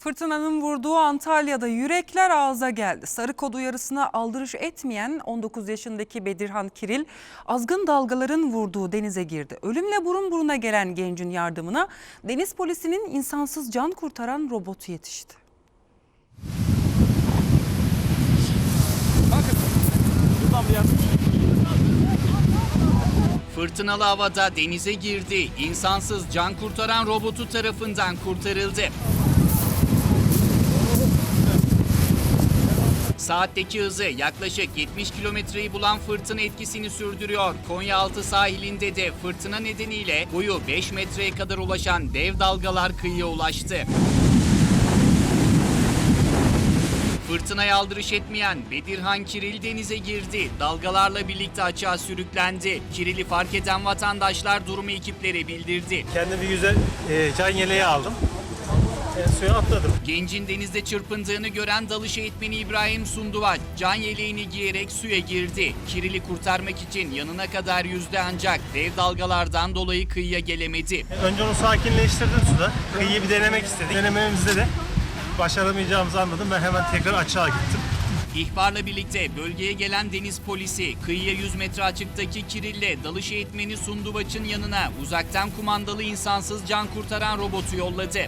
Fırtınanın vurduğu Antalya'da yürekler ağza geldi. Sarı kod uyarısına aldırış etmeyen 19 yaşındaki Bedirhan Kiril azgın dalgaların vurduğu denize girdi. Ölümle burun buruna gelen gencin yardımına deniz polisinin insansız can kurtaran robotu yetişti. Fırtınalı havada denize girdi. İnsansız can kurtaran robotu tarafından kurtarıldı. Saatteki hızı yaklaşık 70 kilometreyi bulan fırtına etkisini sürdürüyor. Konyaaltı sahilinde de fırtına nedeniyle boyu 5 metreye kadar ulaşan dev dalgalar kıyıya ulaştı. Fırtınaya aldırış etmeyen Bedirhan Kiril denize girdi. Dalgalarla birlikte açığa sürüklendi. Kiril'i fark eden vatandaşlar durumu ekiplere bildirdi. Kendime güzel e, can yeleği aldım. E, suya atladım. Gencin denizde çırpındığını gören dalış eğitmeni İbrahim Sunduvaç can yeleğini giyerek suya girdi. Kiril'i kurtarmak için yanına kadar yüzdü ancak dev dalgalardan dolayı kıyıya gelemedi. Önce onu sakinleştirdim suda. Kıyıyı bir denemek istedik. Denememizde de başaramayacağımızı anladım. Ben hemen tekrar açığa gittim. İhbarla birlikte bölgeye gelen deniz polisi kıyıya 100 metre açıktaki Kirill'le dalış eğitmeni Sunduvaç'ın yanına uzaktan kumandalı insansız can kurtaran robotu yolladı.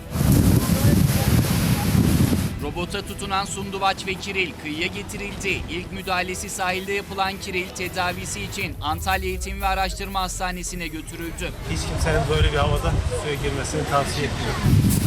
Robota tutunan Sunduvaç ve Kiril kıyıya getirildi. İlk müdahalesi sahilde yapılan Kiril tedavisi için Antalya Eğitim ve Araştırma Hastanesi'ne götürüldü. Hiç kimsenin böyle bir havada suya girmesini tavsiye etmiyorum.